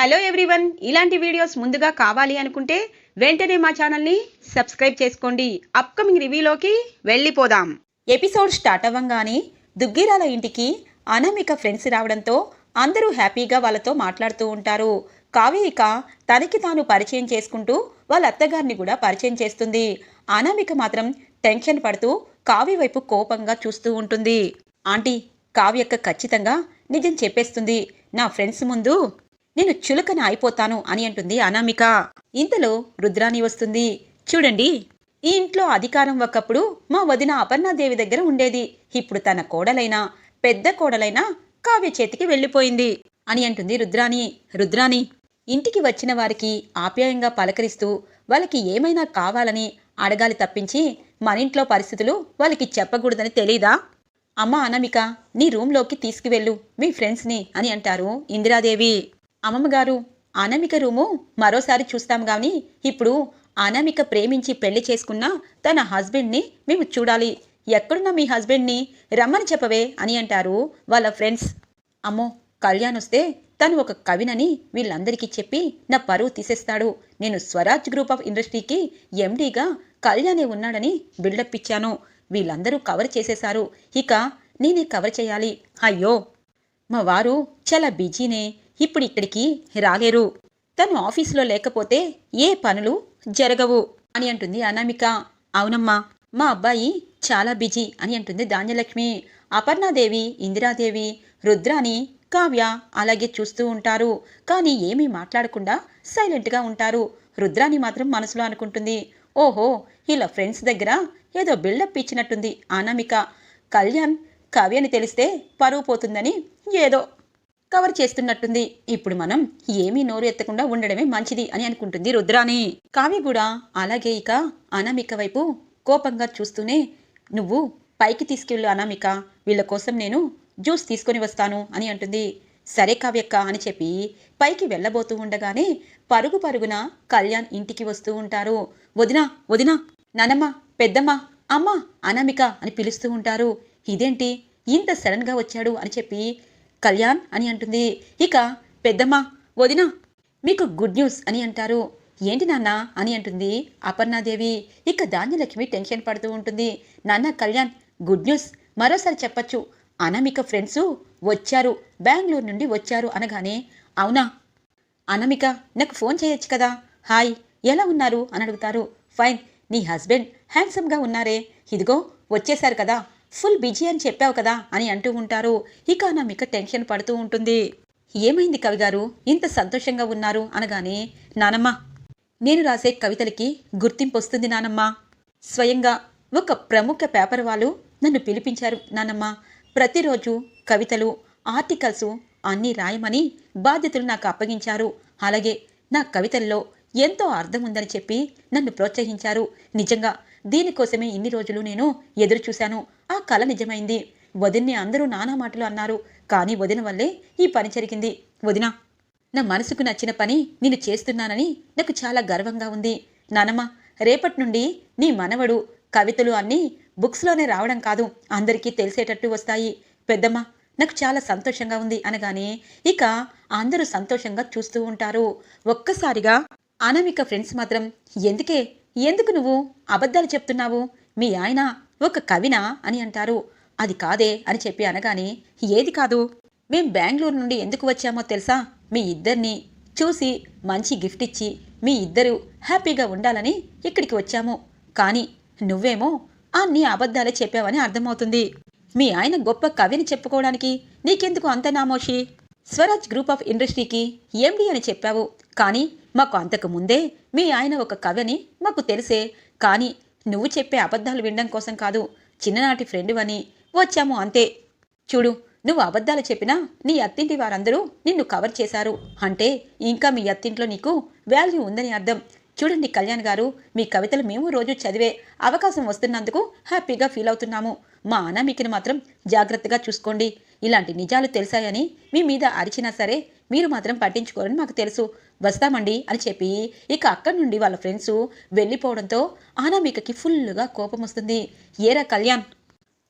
Hello everyone. ఇలాంటి videos ముందుగా కావాలి అనుకుంటే వెంటనే మా ఛానల్ని సబ్స్క్రైబ్ చేసుకోండి. అప్కమింగ్ రివ్యూలోకి వెళ్ళిపోదాం. ఎపిసోడ్ స్టార్ట్ అవ్వంగానే దుగ్గిరాల ఇంటికి అనామిక ఫ్రెండ్స్ రావడంతో అందరూ హ్యాపీగా వాళ్ళతో మాట్లాడుతూ ఉంటారు. కావ్య ఇక తనకి తాను పరిచయం చేసుకుంటూ వాళ్ళ అత్తగారిని కూడా పరిచయం చేస్తుంది. అనామిక మాత్రం టెన్షన్ పడుతూ కావ్య వైపు కోపంగా చూస్తూ ఉంటుంది. ఆంటీ కావ్యక్క ఖచ్చితంగా నిజం చెప్పేస్తుంది. నా ఫ్రెండ్స్ ముందు నేను చులకన అయిపోతాను అని అంటుంది అనామిక. ఇంతలో రుద్రాణి వస్తుంది. చూడండి ఈ ఇంట్లో అధికారం ఒకప్పుడు మా వదిన అపర్ణాదేవి దగ్గర ఉండేది. ఇప్పుడు తన కోడలైనా పెద్ద కోడలైనా కావ్య చేతికి వెళ్ళిపోయింది అని అంటుంది రుద్రాణి. రుద్రాణి ఇంటికి వచ్చిన వారికి ఆప్యాయంగా పలకరిస్తూ వాళ్ళకి ఏమైనా కావాలని అడగాలి తప్పించి మన ఇంట్లో పరిస్థితులు వాళ్ళకి చెప్పకూడదని తెలీదా? అమ్మ అనామిక నీ రూమ్లోకి తీసుకువెళ్ళు మీ ఫ్రెండ్స్ని అని అంటారు ఇందిరాదేవి. అమ్మమ్మ గారు అనామిక రూము మరోసారి చూస్తాం కానీ ఇప్పుడు అనామిక ప్రేమించి పెళ్ళి చేసుకున్న తన హస్బెండ్ని మేము చూడాలి. ఎక్కడున్న మీ హస్బెండ్ని? రమ్మని చెప్పవే అని అంటారు వాళ్ళ ఫ్రెండ్స్. అమ్మో కళ్యాణ్ వస్తే తను ఒక కవినని వీళ్ళందరికీ చెప్పి నా పరువు తీసేస్తాడు. నేను స్వరాజ్ గ్రూప్ ఆఫ్ ఇండస్ట్రీకి ఎండీగా కళ్యాణే ఉన్నాడని బిల్డప్ ఇచ్చాను. వీళ్ళందరూ కవర్ చేసేశారు. ఇక నేనే కవర్ చేయాలి. అయ్యో! మా వారు చాలా బిజీనే. ఇప్పుడు ఇక్కడికి రాలేరు. తను ఆఫీసులో లేకపోతే ఏ పనులు జరగవు అని అంటుంది అనామిక. అవునమ్మా మా అబ్బాయి చాలా బిజీ అని అంటుంది ధాన్యలక్ష్మి. అపర్ణాదేవి ఇందిరాదేవి రుద్రాని కావ్య అలాగే చూస్తూ ఉంటారు. కానీ ఏమీ మాట్లాడకుండా సైలెంట్గా ఉంటారు. రుద్రాని మాత్రం మనసులో అనుకుంటుంది. ఓహో ఇలా ఫ్రెండ్స్ దగ్గర ఏదో బిల్డప్ ఇచ్చినట్టుంది అనామిక. కళ్యాణ్ కావ్యని తెలిస్తే పరువు పోతుందని ఏదో కవర్ చేస్తున్నట్టుంది. ఇప్పుడు మనం ఏమీ నోరు ఎత్తకుండా ఉండడమే మంచిది అని అనుకుంటుంది రుద్రాని కావ్య కూడా అలాగే ఇక అనామిక వైపు కోపంగా చూస్తూనే నువ్వు పైకి తీసుకెళ్ళు అనామిక వీళ్ళ కోసం నేను జ్యూస్ తీసుకొని వస్తాను అని అంటుంది. సరే కావ్యక్క అని చెప్పి పైకి వెళ్ళబోతూ ఉండగానే పరుగు పరుగున కళ్యాణ్ ఇంటికి వస్తూ ఉంటారు. వదినా వదినా నానమ్మ పెద్దమ్మ అమ్మ అనామిక అని పిలుస్తూ ఉంటారు. ఇదేంటి? ఇంత సడన్గా వచ్చాడు అని చెప్పి కళ్యాణ్ అని అంటుంది. ఇక పెద్దమ్మ వదినా మీకు గుడ్ న్యూస్ అని అంటారు. ఏంటి నాన్న అని అంటుంది అపర్ణాదేవి. ఇక ధాన్యలక్ష్మి టెన్షన్ పడుతూ ఉంటుంది. నాన్న కళ్యాణ్ గుడ్ న్యూస్. మరోసారి చెప్పచ్చు. అనమిక ఫ్రెండ్స్ వచ్చారు. బెంగళూరు నుండి వచ్చారు అనగానే అవునా? అనమిక నాకు ఫోన్ చేయొచ్చు కదా? హాయ్ ఎలా ఉన్నారు? అని అడుగుతారు. ఫైన్ నీ హస్బెండ్ హ్యాండ్సమ్గా ఉన్నారే. ఇదిగో వచ్చేశారు కదా? ఫుల్ బిజీ అని చెప్పావు కదా అని అంటూ ఉంటారు. ఇక అనామిక టెన్షన్ పడుతూ ఉంటుంది. ఏమైంది కవిగారు ఇంత సంతోషంగా ఉన్నారు అనగానే నానమ్మ నేను రాసే కవితలకి గుర్తింపు వస్తుంది నానమ్మ. స్వయంగా ఒక ప్రముఖ పేపర్ వాళ్ళు నన్ను పిలిపించారు నానమ్మ. ప్రతిరోజు కవితలు ఆర్టికల్స్ అన్నీ రాయమని బాధ్యతలు నాకు అప్పగించారు. అలాగే నా కవితల్లో ఎంతో అర్థం ఉందని చెప్పి నన్ను ప్రోత్సహించారు. నిజంగా దీనికోసమే ఇన్ని రోజులు నేను ఎదురు చూశాను. ఆ కళ నిజమైంది. వదిన్ని అందరూ నానా మాటలు అన్నారు. కానీ వదిన వల్లే ఈ పని జరిగింది. వదిన నా మనసుకు నచ్చిన పని నేను చేస్తున్నానని నాకు చాలా గర్వంగా ఉంది. నానమ్మ రేపటి నుండి నీ మనవడు కవితలు అన్నీ బుక్స్లోనే రావడం కాదు అందరికీ తెలిసేటట్టు వస్తాయి. పెద్దమ్మ నాకు చాలా సంతోషంగా ఉంది అనగానే ఇక అందరూ సంతోషంగా చూస్తూ ఉంటారు. ఒక్కసారిగా అనామిక ఫ్రెండ్స్ మాత్రం ఎందుకే ఎందుకు నువ్వు అబద్ధాలు చెప్తున్నావు? మీ ఆయన ఒక కవినా అని అంటారు. అది కాదే అని చెప్పి అనగానే ఏది కాదు? మేం బెంగళూరు నుండి ఎందుకు వచ్చామో తెలుసా? మీ ఇద్దరిని చూసి మంచి గిఫ్ట్ ఇచ్చి మీ ఇద్దరు హ్యాపీగా ఉండాలని ఇక్కడికి వచ్చాము. కానీ నువ్వేమో అన్ని అబద్ధాలే చెప్పావని అర్థమవుతుంది. మీ ఆయన గొప్ప కవిని చెప్పుకోవడానికి నీకెందుకు అంత నామోషి? స్వరాజ్ గ్రూప్ ఆఫ్ ఇండస్ట్రీకి ఎండి అని చెప్పావు. కానీ మాకు అంతకు ముందే మీ ఆయన ఒక కవిని మాకు తెలిసే. కానీ నువ్వు చెప్పే అబద్ధాలు వినడం కోసం కాదు చిన్ననాటి ఫ్రెండ్ అని వచ్చాము అంతే. చూడు నువ్వు అబద్ధాలు చెప్పినా నీ అత్తింటి వారందరూ నిన్ను కవర్ చేశారు. అంటే ఇంకా మీ అత్తింట్లో నీకు వాల్యూ ఉందని అర్థం. చూడండి కళ్యాణ్ గారు మీ కవితలు మేము రోజు చదివే అవకాశం వస్తున్నందుకు హ్యాపీగా ఫీల్ అవుతున్నాము. మా అనామికను మాత్రం జాగ్రత్తగా చూసుకోండి. ఇలాంటి నిజాలు తెలిసాయని మీ మీద అరిచినా సరే మీరు మాత్రం పట్టించుకోరని మాకు తెలుసు. వస్తామండి అని చెప్పి ఇక అక్కడి నుండి వాళ్ళ ఫ్రెండ్స్ వెళ్ళిపోవడంతో అనామికకి ఫుల్గా కోపం వస్తుంది. ఏరా కళ్యాణ్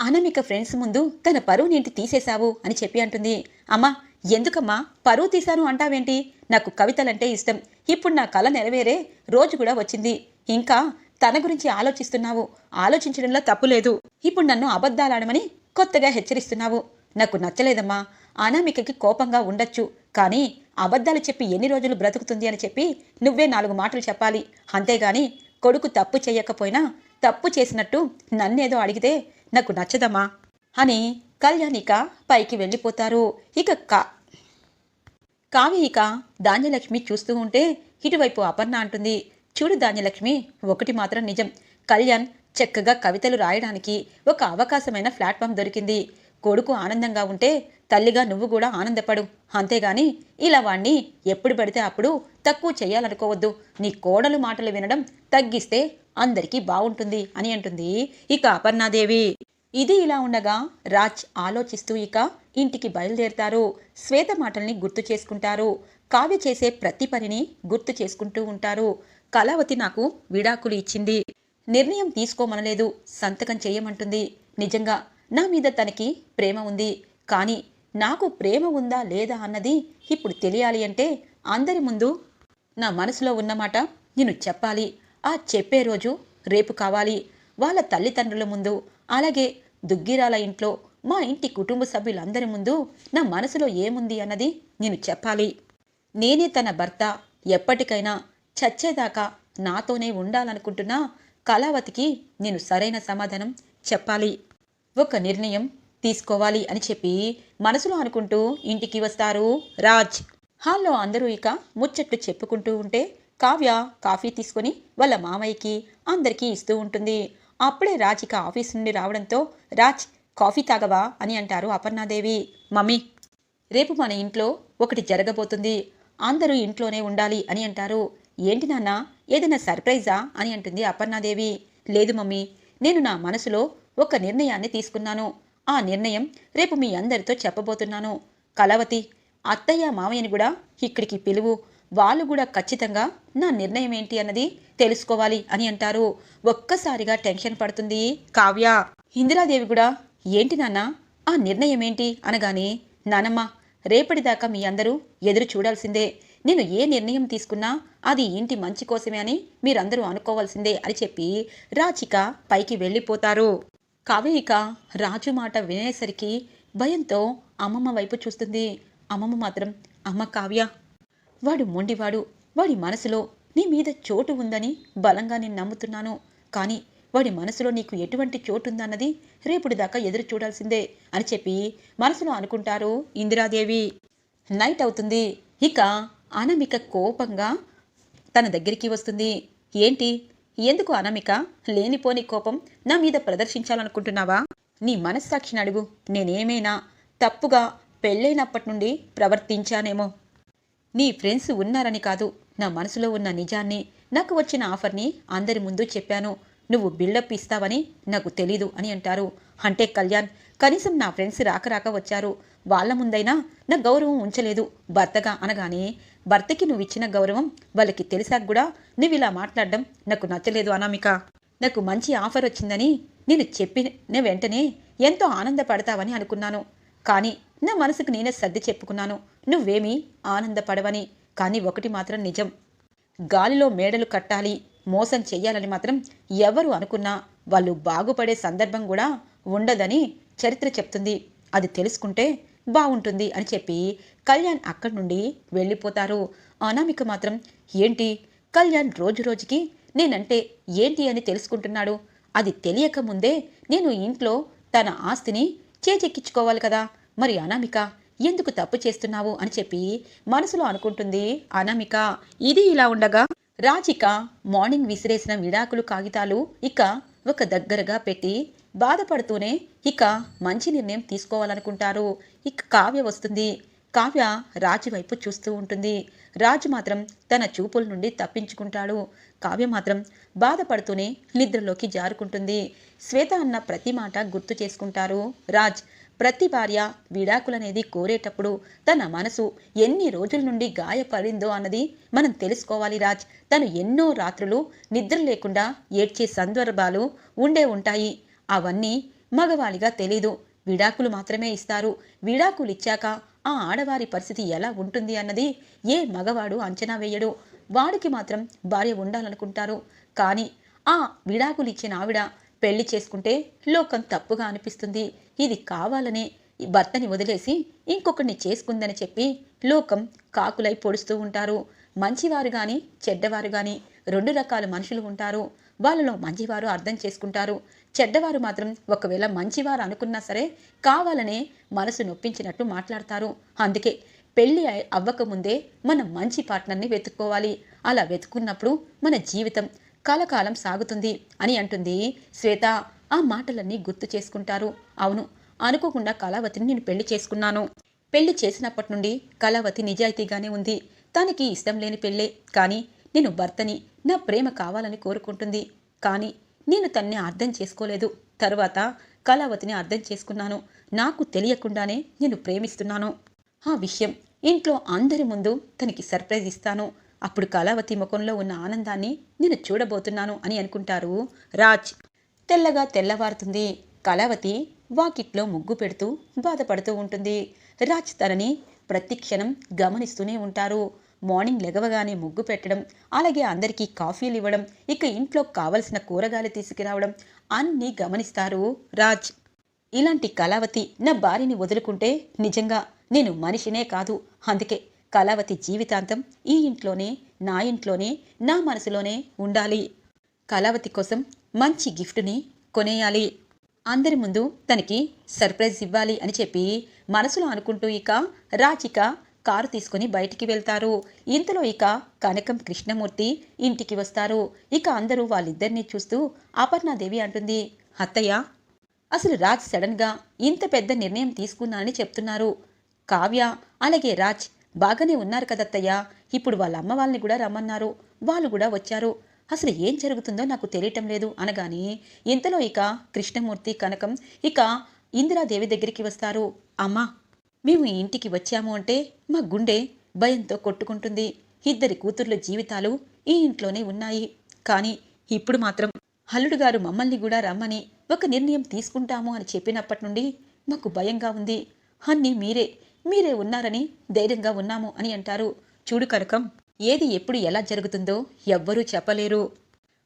అనామిక ఫ్రెండ్స్ ముందు తన పరువు నింటి తీసేశావు అని చెప్పి అంటుంది. అమ్మా ఎందుకమ్మా? పరువు తీశాను అంటావేంటి? నాకు కవితలంటే ఇష్టం. ఇప్పుడు నా కళ నెరవేరే రోజు కూడా వచ్చింది. ఇంకా తన గురించి ఆలోచిస్తున్నావు. ఆలోచించడంలో తప్పు లేదు. ఇప్పుడు నన్ను అబద్ధాలాడమని కొత్తగా హెచ్చరిస్తున్నావు. నాకు నచ్చలేదమ్మా. అనామికకి కోపంగా ఉండొచ్చు. కానీ అబద్ధాలు చెప్పి ఎన్ని రోజులు బ్రతుకుతుంది అని చెప్పి నువ్వే నాలుగు మాటలు చెప్పాలి. అంతేగాని కొడుకు తప్పు చేయకపోయినా తప్పు చేసినట్టు నన్నేదో అడిగితే నాకు నచ్చదమ్మా అని కళ్యాణిక పైకి వెళ్ళిపోతారు. ఇక కా కావ్య ఇక ధాన్యలక్ష్మి చూస్తూ ఉంటే ఇటువైపు అపర్ణ అంటుంది. చూడు ధాన్యలక్ష్మి ఒకటి మాత్రం నిజం. కళ్యాణ్ చక్కగా కవితలు రాయడానికి ఒక అవకాశమైన ప్లాట్ఫామ్ దొరికింది. కొడుకు ఆనందంగా ఉంటే తల్లిగా నువ్వు కూడా ఆనందపడు. అంతేగాని ఇలా వాణ్ణి ఎప్పుడు పడితే అప్పుడు తక్కువ చేయాలనుకోవద్దు. నీ కోడలు మాటలు వినడం తగ్గిస్తే అందరికీ బాగుంటుంది అని అంటుంది ఇక అపర్ణాదేవి. ఇది ఇలా ఉండగా రాజ్ ఆలోచిస్తూ ఇక ఇంటికి బయలుదేరతారు. శ్వేత మాటల్ని గుర్తు చేసుకుంటారు. కావ్య చేసే ప్రతి పనిని గుర్తు చేసుకుంటూ ఉంటారు. కళావతి నాకు విడాకులు ఇచ్చింది. నిర్ణయం తీసుకోమనలేదు. సంతకం చేయమంటుంది. నిజంగా నా మీద తనకి ప్రేమ ఉంది. కానీ నాకు ప్రేమ ఉందా లేదా అన్నది ఇప్పుడు తెలియాలి అంటే అందరి ముందు నా మనసులో ఉన్నమాట నేను చెప్పాలి. ఆ చెప్పే రోజు రేపు కావాలి. వాళ్ళ తల్లిదండ్రుల ముందు అలాగే దుగ్గిరాల ఇంట్లో మా ఇంటి కుటుంబ సభ్యులందరి ముందు నా మనసులో ఏముంది అన్నది నేను చెప్పాలి. నేనే తన భర్త. ఎప్పటికైనా చచ్చేదాకా నాతోనే ఉండాలనుకుంటున్నా కళావతికి నేను సరైన సమాధానం చెప్పాలి. ఒక నిర్ణయం తీసుకోవాలి అని చెప్పి మనసులో అనుకుంటూ ఇంటికి వస్తారు రాజ్. హాల్లో అందరూ ఇక ముచ్చట్లు చెప్పుకుంటూ ఉంటే కావ్య కాఫీ తీసుకొని వాళ్ళ మామయ్యకి అందరికీ ఇస్తూ ఉంటుంది. అప్పుడే రాజ్ ఇక ఆఫీస్ నుండి రావడంతో రాజ్ కాఫీ తాగవా? అని అంటారు అపర్ణాదేవి. మమ్మీ రేపు మన ఇంట్లో ఒకటి జరగబోతుంది. అందరూ ఇంట్లోనే ఉండాలి అని అంటారు. ఏంటి నాన్న ఏదైనా సర్ప్రైజా? అని అంటుంది అపర్ణాదేవి. లేదు మమ్మీ నేను నా మనసులో ఒక నిర్ణయాన్ని తీసుకున్నాను. ఆ నిర్ణయం రేపు మీ అందరితో చెప్పబోతున్నాను. కలవతి అత్తయ్య మామయ్యని కూడా ఇక్కడికి పిలువు. వాళ్ళు కూడా ఖచ్చితంగా నా నిర్ణయం ఏంటి అన్నది తెలుసుకోవాలి అని అంటారు. ఒక్కసారిగా టెన్షన్ పడుతుంది కావ్య. ఇందిరాదేవి కూడా ఏంటి నాన్న ఆ నిర్ణయం ఏంటి? అనగానే నానమ్మ రేపటిదాకా మీ అందరూ ఎదురు చూడాల్సిందే. నేను ఏ నిర్ణయం తీసుకున్నా అది ఇంటి మంచి కోసమే అని మీరందరూ అనుకోవాల్సిందే అని చెప్పి రాచిక పైకి వెళ్ళిపోతారు. కావేయిక రాజు మాట వినేసరికి భయంతో అమ్మమ్మ వైపు చూస్తుంది. అమ్మమ్మ మాత్రం అమ్మ కావ్య వాడు మొండివాడు. వాడి మనసులో నీ మీద చోటు ఉందని బలంగా నేను నమ్ముతున్నాను. కానీ వాడి మనసులో నీకు ఎటువంటి చోటు ఉందన్నది రేపుడి దాకా ఎదురు చూడాల్సిందే అని చెప్పి మనసులో అనుకుంటారు ఇందిరాదేవి. నైట్ అవుతుంది. ఇక అనమిక కోపంగా తన దగ్గరికి వస్తుంది. ఏంటి? ఎందుకు అనమిక? లేనిపోని కోపం నా మీద ప్రదర్శించాలనుకుంటున్నావా? నీ మనస్సాక్షిని అడుగు నేనేమైనా తప్పుగా పెళ్ళైనప్పటి నుండి ప్రవర్తించానేమో. నీ ఫ్రెండ్స్ ఉన్నారని కాదు నా మనసులో ఉన్న నిజాన్ని నాకు వచ్చిన ఆఫర్ని అందరి ముందు చెప్పాను. నువ్వు బిల్డప్ ఇస్తావని నాకు తెలీదు అని అంటారు. అంటే కళ్యాణ్ కనీసం నా ఫ్రెండ్స్ రాక రాక వచ్చారు. వాళ్ళ ముందైనా నా గౌరవం ఉంచలేదు. భర్తగా అనగానే భర్తకి నువ్వు ఇచ్చిన గౌరవం వాళ్ళకి తెలిసాక కూడా నువ్వు ఇలా మాట్లాడడం నాకు నచ్చలేదు అనామిక. నాకు మంచి ఆఫర్ వచ్చిందని నేను చెప్పిన వెంటనే ఎంతో ఆనందపడతావని అనుకున్నాను. కానీ నా మనసుకు నేనే సర్ది చెప్పుకున్నాను. నువ్వేమీ ఆనందపడవని. కానీ ఒకటి మాత్రం నిజం. గాలిలో మేడలు కట్టాలి మోసం చెయ్యాలని మాత్రం ఎవరు అనుకున్నా వాళ్ళు బాగుపడే సందర్భం కూడా ఉండదని చరిత్ర చెప్తుంది. అది తెలుసుకుంటే బాగుంటుంది అని చెప్పి కళ్యాణ్ అక్కడి నుండి వెళ్ళిపోతారు. అనామిక మాత్రం ఏంటి? కళ్యాణ్ రోజు రోజుకి నేనంటే ఏంటి అని తెలుసుకుంటున్నాడు. అది తెలియక ముందే నేను ఇంట్లో తన ఆస్తిని చేజెక్కించుకోవాలి కదా. మరి అనామిక ఎందుకు తప్పు చేస్తున్నావు? అని చెప్పి మనసులో అనుకుంటుంది అనామిక. ఇది ఇలా ఉండగా రాజిక మార్నింగ్ విసిరేసిన విడాకులు కాగితాలు ఇక ఒక దగ్గరగా పెట్టి బాధపడుతూనే ఇక మంచి నిర్ణయం తీసుకోవాలనుకుంటారు. ఇక కావ్య వస్తుంది. కావ్య రాజు వైపు చూస్తూ ఉంటుంది. రాజు మాత్రం తన చూపుల నుండి తప్పించుకుంటాడు. కావ్య మాత్రం బాధపడుతూనే నిద్రలోకి జారుకుంటుంది. శ్వేత అన్న ప్రతి మాట గుర్తు చేసుకుంటారు. రాజ్ ప్రతి భార్య విడాకులనేది కోరేటప్పుడు తన మనసు ఎన్ని రోజుల నుండి గాయపడిందో అన్నది మనం తెలుసుకోవాలి రాజ్. తను ఎన్నో రాత్రులు నిద్ర లేకుండా ఏడ్చే సందర్భాలు ఉండే ఉంటాయి. అవన్నీ మగవాళిగా తెలీదు. విడాకులు మాత్రమే ఇస్తారు. విడాకులు ఇచ్చాక ఆ ఆడవారి పరిస్థితి ఎలా ఉంటుంది అన్నది ఏ మగవాడు అంచనా వేయడు. వాడికి మాత్రం భార్య ఉండాలనుకుంటారు. కానీ ఆ విడాకులు ఇచ్చిన ఆవిడ పెళ్ళి చేసుకుంటే లోకం తప్పుగా అనిపిస్తుంది. ఇది కావాలని భర్తని వదిలేసి ఇంకొకరిని చేసుకుందని చెప్పి లోకం కాకులై పొడుస్తూ ఉంటారు. మంచివారు కానీ చెడ్డవారు కానీ రెండు రకాల మనుషులు ఉంటారు. వాళ్ళలో మంచివారు అర్థం చేసుకుంటారు. చెడ్డవారు మాత్రం ఒకవేళ మంచివారు అనుకున్నా సరే కావాలనే మనసు నొప్పించినట్టు మాట్లాడతారు. అందుకే పెళ్ళి అవ్వకముందే మనం మంచి పార్ట్నర్ని వెతుక్కోవాలి. అలా వెతుకున్నప్పుడు మన జీవితం కలకాలం సాగుతుంది అని అంటుంది శ్వేత. ఆ మాటలన్నీ గుర్తు చేసుకుంటారు. అవును అనుకోకుండా కళావతిని నేను పెళ్ళి చేసుకున్నాను. పెళ్ళి చేసినప్పటి నుండి కళావతి నిజాయితీగానే ఉంది. తనకి ఇష్టం లేని పెళ్ళే. కానీ నేను భర్తని నా ప్రేమ కావాలని కోరుకుంటుంది. కానీ నేను తన్ని అర్థం చేసుకోలేదు. తర్వాత కళావతిని అర్థం చేసుకున్నాను. నాకు తెలియకుండానే నేను ప్రేమిస్తున్నాను. ఆ విషయం ఇంట్లో అందరి ముందు తనకి సర్ప్రైజ్ ఇస్తాను. అప్పుడు కళావతి ముఖంలో ఉన్న ఆనందాన్ని నేను చూడబోతున్నాను అని అనుకుంటారు. రాజ్ తెల్లగా తెల్లవారుతుంది. కళావతి వాకిట్లో ముగ్గు పెడుతూ బాధపడుతూ ఉంటుంది. రాజ్ తనని ప్రతి క్షణం గమనిస్తూనే ఉంటారు. మార్నింగ్ లెగవగానే ముగ్గు పెట్టడం అలాగే అందరికీ కాఫీలు ఇవ్వడం ఇక ఇంట్లో కావలసిన కూరగాయలు తీసుకురావడం అన్నీ గమనిస్తారు రాజ్. ఇలాంటి కళావతి నా భార్యని వదులుకుంటే నిజంగా నేను మనిషినే కాదు. అందుకే కళావతి జీవితాంతం ఈ ఇంట్లోనే నా ఇంట్లోనే నా మనసులోనే ఉండాలి. కళావతి కోసం మంచి గిఫ్ట్ని కొనేయాలి. అందరి ముందు తనకి సర్ప్రైజ్ ఇవ్వాలి అని చెప్పి మనసులో అనుకుంటూ ఇక రాజిక కారు తీసుకుని బయటికి వెళ్తారు. ఇంతలో ఇక కనకం కృష్ణమూర్తి ఇంటికి వస్తారు. ఇక అందరూ వాళ్ళిద్దరినీ చూస్తూ అపర్ణాదేవి అంటుంది అత్తయ్య అసలు రాజ్ సడన్గా ఇంత పెద్ద నిర్ణయం తీసుకున్నానని చెప్తున్నారు. కావ్య అలాగే రాజ్ బాగానే ఉన్నారు కదత్తయ్య. ఇప్పుడు వాళ్ళ అమ్మ వాళ్ళని కూడా రమ్మన్నారు. వాళ్ళు కూడా వచ్చారు. అసలు ఏం జరుగుతుందో నాకు తెలియటం లేదు అనగానే ఇంతలో ఇక కృష్ణమూర్తి కనకం ఇక ఇందిరాదేవి దగ్గరికి వస్తారు. అమ్మా మేము ఈ ఇంటికి వచ్చాము అంటే మా గుండె భయంతో కొట్టుకుంటుంది. ఇద్దరి కూతుర్ల జీవితాలు ఈ ఇంట్లోనే ఉన్నాయి. కానీ ఇప్పుడు మాత్రం హల్లుడు గారు మమ్మల్ని కూడా రమ్మని ఒక నిర్ణయం తీసుకుంటాము అని చెప్పినప్పటి నుండి మాకు భయంగా ఉంది. అన్నీ మీరే మీరే ఉన్నారని ధైర్యంగా ఉన్నాము అని అంటారు. చూడు కనకం ఏది ఎప్పుడు ఎలా జరుగుతుందో ఎవ్వరూ చెప్పలేరు.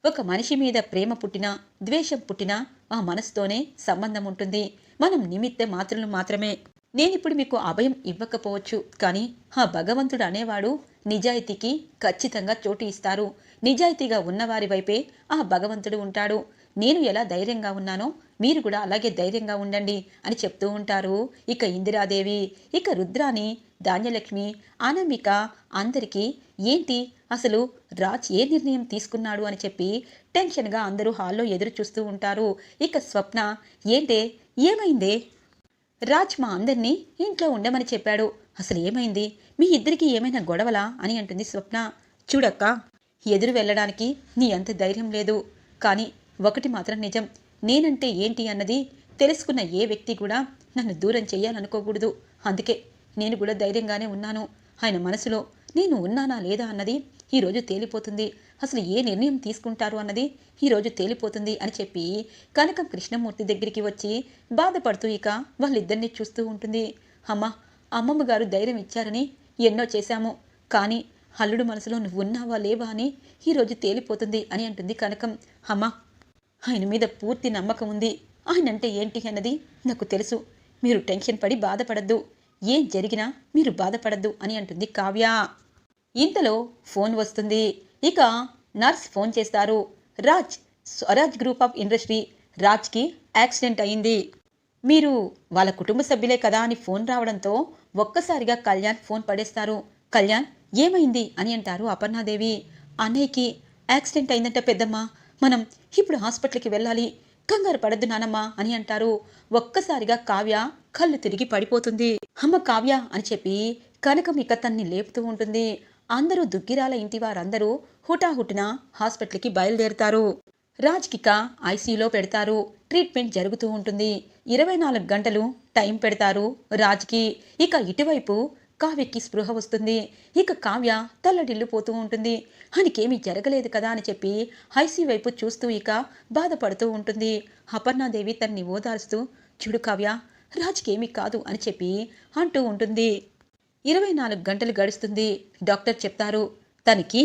ఒక మనిషి మీద ప్రేమ పుట్టినా ద్వేషం పుట్టినా ఆ మనసుతోనే సంబంధం ఉంటుంది. మనం నిమిత్త మాత్రలు మాత్రమే. నేనిప్పుడు మీకు అభయం ఇవ్వకపోవచ్చు. కానీ ఆ భగవంతుడు అనేవాడు నిజాయితీకి ఖచ్చితంగా చోటు ఇస్తారు. నిజాయితీగా ఉన్నవారి వైపే ఆ భగవంతుడు ఉంటాడు. నేను ఎలా ధైర్యంగా ఉన్నానో మీరు కూడా అలాగే ధైర్యంగా ఉండండి అని చెప్తూ ఉంటారు. ఇక ఇందిరాదేవి ఇక రుద్రాని ధాన్యలక్ష్మి అనామిక అందరికీ ఏంటి? అసలు రాజ్ ఏ నిర్ణయం తీసుకున్నాడు అని చెప్పి టెన్షన్గా అందరూ హాల్లో ఎదురు చూస్తూ ఉంటారు. ఇక స్వప్న ఏంటే? ఏమైందే? రాజ్ మా అందరినీ ఇంట్లో ఉండమని చెప్పాడు. అసలు ఏమైంది మీ ఇద్దరికి ఏమైనా గొడవలా? అని అంటుంది స్వప్న. చూడక్క ఎదురు వెళ్ళడానికి నీ అంత ధైర్యం లేదు. కానీ ఒకటి మాత్రం నిజం. నేనంటే ఏంటి అన్నది తెలుసుకున్న ఏ వ్యక్తి కూడా నన్ను దూరం చేయాలనుకోకూడదు అందుకే నేను కూడా ధైర్యంగానే ఉన్నాను. ఆయన మనసులో నేను ఉన్నానా లేదా అన్నది ఈరోజు తేలిపోతుంది. అసలు ఏ నిర్ణయం తీసుకుంటారు అన్నది ఈరోజు తేలిపోతుంది అని చెప్పి కనకం కృష్ణమూర్తి దగ్గరికి వచ్చి బాధపడుతూ ఇక వాళ్ళిద్దరిని చూస్తూ ఉంటుంది. అమ్మ అమ్మమ్మ గారు ధైర్యం ఇచ్చారని ఎన్నో చేశాము. కానీ అల్లుడు మనసులో నువ్వు ఉన్నావా లేవా అని ఈరోజు తేలిపోతుంది అని అంటుంది కనకం. అమ్మ ఆయన మీద పూర్తి నమ్మకం ఉంది. ఆయన అంటే ఏంటి అన్నది నాకు తెలుసు. మీరు టెన్షన్ పడి బాధపడద్దు. ఏం జరిగినా మీరు బాధపడద్దు అని అంటుంది కావ్య. ఇంతలో ఫోన్ వస్తుంది. ఇక నర్స్ ఫోన్ చేస్తారు. Raj Swaraj group of industry రాజ్కి accident అయింది. మీరు వాళ్ళ కుటుంబ సభ్యులే కదా అని ఫోన్ రావడంతో ఒక్కసారిగా కళ్యాణ్ ఫోన్ పడేస్తారు. కళ్యాణ్ ఏమైంది అని అంటారు అపర్ణాదేవి. అన్నయ్యకి యాక్సిడెంట్ అయిందంట పెద్దమ్మ. మనం ఇప్పుడు హాస్పిటల్కి వెళ్ళాలి. కంగారు పడద్దు నానమ్మా అని అంటారు. ఒక్కసారిగా కావ్య కళ్ళు తిరిగి పడిపోతుంది. అమ్మ కావ్య అని చెప్పి కనకం ఇక తన్ని లేపుతూ ఉంటుంది. అందరూ దుగ్గిరాల ఇంటి వారందరూ హుటాహుటిన హాస్పిటల్కి బయలుదేరుతారు. రాజ్కిక ఐసీయూలో పెడతారు. ట్రీట్మెంట్ జరుగుతూ ఉంటుంది. ఇరవై నాలుగు గంటలు టైం పెడతారు రాజ్కి. ఇక ఇటువైపు కావ్యకి స్పృహ వస్తుంది. ఇక కావ్య తల్లడిల్లిపోతూ ఉంటుంది. ఆయనకేమీ జరగలేదు కదా అని చెప్పి ఐసీ వైపు చూస్తూ ఇక బాధపడుతూ ఉంటుంది. అపర్ణాదేవి తన్ని ఓదార్స్తూ చూడు కావ్య రాజ్కి కాదు అని చెప్పి అంటూ ఉంటుంది. ఇరవై నాలుగు గంటలు గడుస్తుంది. డాక్టర్ చెప్తారు తనకి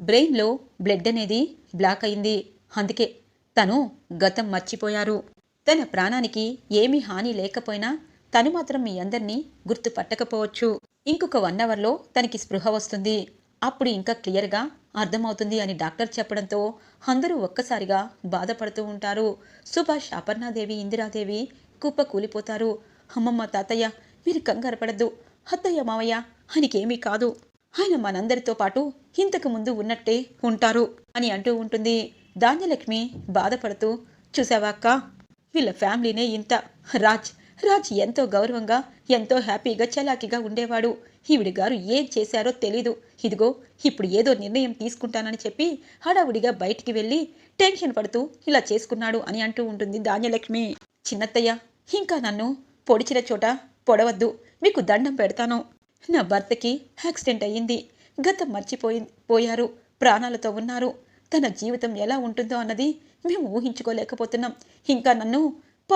బ్రెయిన్లో బ్లడ్ అనేది బ్లాక్ అయింది. అందుకే తను గతం మర్చిపోయారు. తన ప్రాణానికి ఏమీ హాని లేకపోయినా తను మాత్రం మీ అందరినీ గుర్తుపట్టకపోవచ్చు. ఇంకొక వన్ అవర్లో తనకి స్పృహ వస్తుంది. అప్పుడు ఇంకా క్లియర్గా అర్థమవుతుంది అని డాక్టర్ చెప్పడంతో అందరూ ఒక్కసారిగా బాధపడుతూ ఉంటారు. సుభాష్ అపర్ణాదేవి ఇందిరాదేవి కుప్ప కూలిపోతారు అమ్మమ్మ తాతయ్య మీరు కంగారు పడద్దు. అత్తయ్య మామయ్య ఆయనకేమీ కాదు. ఆయన మనందరితో పాటు ఇంతకు ముందు ఉన్నట్టే ఉంటారు అని అంటూ ఉంటుంది. ధాన్యలక్ష్మి బాధపడుతూ చూసావా అక్క వీళ్ళ ఫ్యామిలీనే ఇంత. రాజ్ రాజ్ ఎంతో గౌరవంగా ఎంతో హ్యాపీగా చలాకీగా ఉండేవాడు. ఈవిడి గారు ఏం చేశారో తెలీదు. ఇదిగో ఇప్పుడు ఏదో నిర్ణయం తీసుకుంటానని చెప్పి హడావుడిగా బయటికి వెళ్ళి టెన్షన్ పడుతూ ఇలా చేసుకున్నాడు అని అంటూ ఉంటుంది ధాన్యలక్ష్మి. చిన్నత్తయ్య ఇంకా నన్ను పొడిచిన చోట పొడవద్దు. మీకు దండం పెడతాను. నా భర్తకి యాక్సిడెంట్ అయ్యింది. గతం మర్చిపోయి పోయారు. ప్రాణాలతో ఉన్నారు. తన జీవితం ఎలా ఉంటుందో అన్నది మేము ఊహించుకోలేకపోతున్నాం. ఇంకా నన్ను ప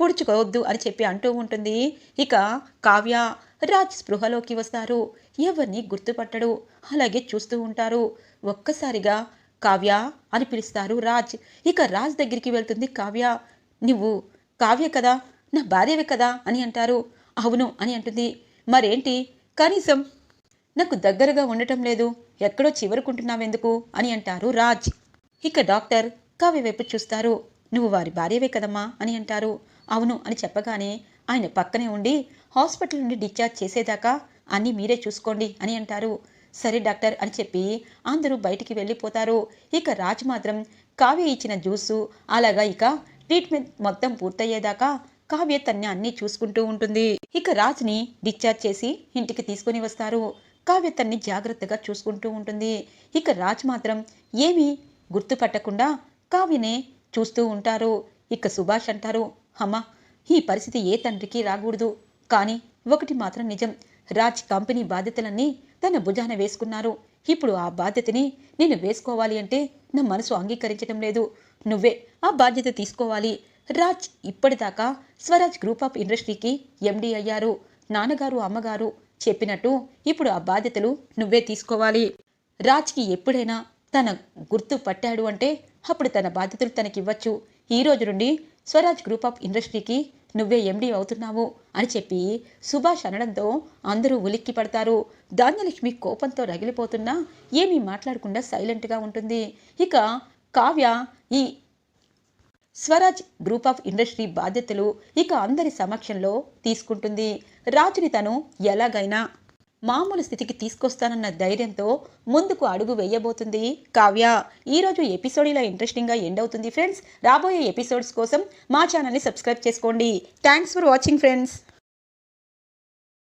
పొడుచుకోవద్దు అని చెప్పి అంటూ ఉంటుంది. ఇక కావ్య రాజ్ స్పృహలోకి వస్తారు. ఎవరిని గుర్తుపట్టడు. అలాగే చూస్తూ ఉంటారు. ఒక్కసారిగా కావ్య అని పిలుస్తారు రాజ్. ఇక రాజ్ దగ్గరికి వెళ్తుంది కావ్య. నువ్వు కావ్య కదా? నా భార్యవే కదా? అని అంటారు. అవును అని అంటుంది. మరేంటి? కనీసం నాకు దగ్గరగా ఉండటం లేదు. ఎక్కడో చివరుకుంటున్నావెందుకు? అని అంటారు రాజ్. ఇక డాక్టర్ కావ్య వైపు చూస్తారు. నువ్వు వారి భార్యవే కదమ్మా? అని అంటారు. అవును అని చెప్పగానే ఆయన పక్కనే ఉండి హాస్పిటల్ నుండి డిశ్చార్జ్ చేసేదాకా అన్నీ మీరే చూసుకోండి అని అంటారు. సరే డాక్టర్ అని చెప్పి అందరూ బయటికి వెళ్ళిపోతారు. ఇక రాజ్ మాత్రం కావ్య ఇచ్చిన జ్యూసు అలాగా ఇక ట్రీట్మెంట్ మొత్తం పూర్తయ్యేదాకా కావ్య తన్ని అన్నీ చూసుకుంటూ ఉంటుంది. ఇక రాజ్ని డిశ్చార్జ్ చేసి ఇంటికి తీసుకుని వస్తారు. కావ్య తన్ని జాగ్రత్తగా చూసుకుంటూ ఉంటుంది. ఇక రాజ్ మాత్రం ఏమీ గుర్తుపట్టకుండా కావ్యనే చూస్తూ ఉంటారు. ఇక సుభాష్ అంటారు అమ్మా ఈ పరిస్థితి ఏ తండ్రికి రాకూడదు. కానీ ఒకటి మాత్రం నిజం రాజ్ కంపెనీ బాధ్యతలన్నీ తన భుజాన వేసుకున్నారు. ఇప్పుడు ఆ బాధ్యతని నేను వేసుకోవాలి అంటే నా మనసు అంగీకరించడం లేదు. నువ్వే ఆ బాధ్యత తీసుకోవాలి. రాజ్ ఇప్పటిదాకా స్వరాజ్ గ్రూప్ ఆఫ్ ఇండస్ట్రీకి ఎండి అయ్యారు. నాన్నగారు అమ్మగారు చెప్పినట్టు ఇప్పుడు ఆ బాధ్యతలు నువ్వే తీసుకోవాలి. రాజ్కి ఎప్పుడైనా తన గుర్తు పట్టాడు అంటే అప్పుడు తన బాధ్యతలు తనకివ్వచ్చు. ఈ రోజు నుండి స్వరాజ్ గ్రూప్ ఆఫ్ ఇండస్ట్రీకి నువ్వే ఎండీ అవుతున్నావు అని చెప్పి సుభాష్ అనడంతో అందరూ ఉలిక్కి పడతారు. ధాన్యలక్ష్మి కోపంతో రగిలిపోతున్నా ఏమీ మాట్లాడకుండా సైలెంట్గా ఉంటుంది. ఇక కావ్య ఈ స్వరాజ్ గ్రూప్ ఆఫ్ ఇండస్ట్రీ బాధ్యతలు ఇక అందరి సమక్షంలో తీసుకుంటుంది. రాజుని తను ఎలాగైనా మామూలు స్థితికి తీసుకొస్తానన్న ధైర్యంతో ముందుకు అడుగు వేయబోతుంది కావ్య. ఈరోజు ఎపిసోడ్ ఇలా ఇంట్రెస్టింగ్గా ఎండ్ అవుతుంది ఫ్రెండ్స్. రాబోయే ఎపిసోడ్స్ కోసం మా ఛానల్ని సబ్స్క్రైబ్ చేసుకోండి. Thanks for watching friends.